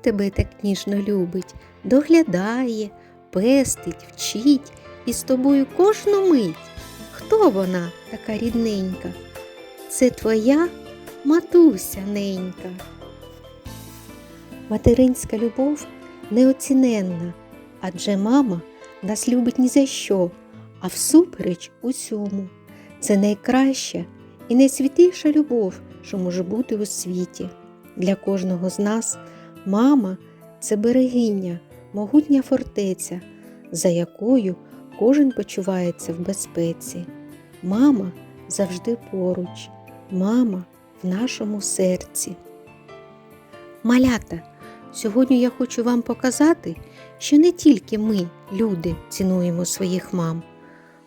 тебе так ніжно любить, доглядає, пестить, вчить і з тобою кожну мить? Хто вона така рідненька? Це твоя матуся ненька. Материнська любов неоціненна, адже мама нас любить ні за що, а всупереч усьому. Це найкраща і найсвітліша любов, що може бути у світі. Для кожного з нас мама це берегиня, могутня фортеця, за якою кожен почувається в безпеці. Мама завжди поруч, мама в нашому серці. Малята, сьогодні я хочу вам показати, що не тільки ми, люди, цінуємо своїх мам.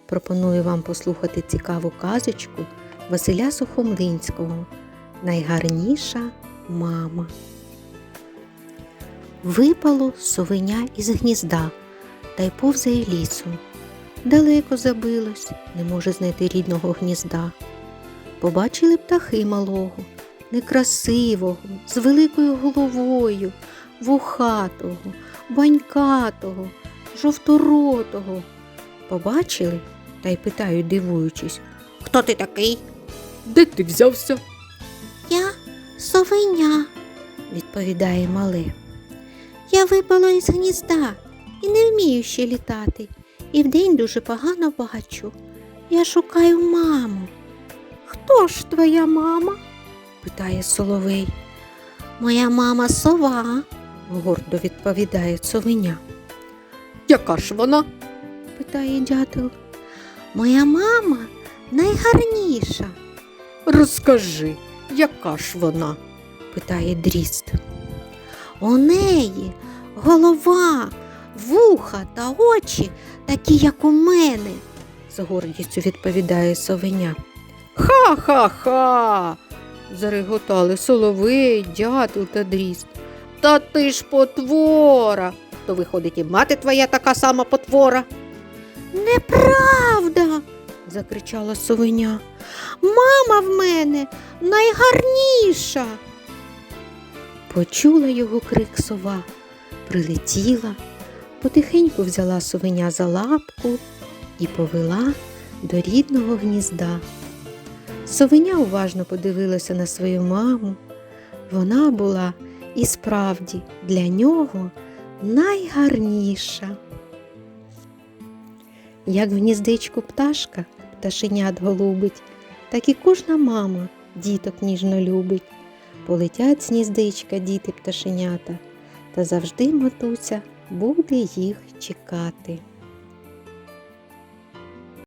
Пропоную вам послухати цікаву казочку Василя Сухомлинського Найгарніша мама. Випало совеня із гнізда та й повзає лісом. Далеко забилось, не може знайти рідного гнізда. Побачили птахи малого, некрасивого, з великою головою, вухатого, банькатого, жовторотого. Побачили та й питають, дивуючись, хто ти такий? Де ти взявся? Я совеня, відповідає мале. Я випала із гнізда і не вмію ще літати, і вдень дуже погано бачу. Я шукаю маму. Хто ж твоя мама? питає соловей. Моя мама сова, гордо відповідає совеня. Яка ж вона? питає дятел. Моя мама найгарніша, Розкажи, яка ж вона? питає дріст. У неї голова, вуха та очі такі, як у мене, з гордістю відповідає совеня. Ха-ха-ха. зареготали соловей, дятел та дріст. Та ти ж потвора. То виходить, і мати твоя така сама потвора. Неправда. закричала совеня. Мама в мене найгарніша. Почула його крик сова, прилетіла, потихеньку взяла совеня за лапку і повела до рідного гнізда. Совеня уважно подивилася на свою маму. Вона була і справді для нього найгарніша. Як в гніздечку пташка пташенят голубить, так і кожна мама діток ніжно любить. Полетять з гніздечка діти пташенята, та завжди матуся буде їх чекати.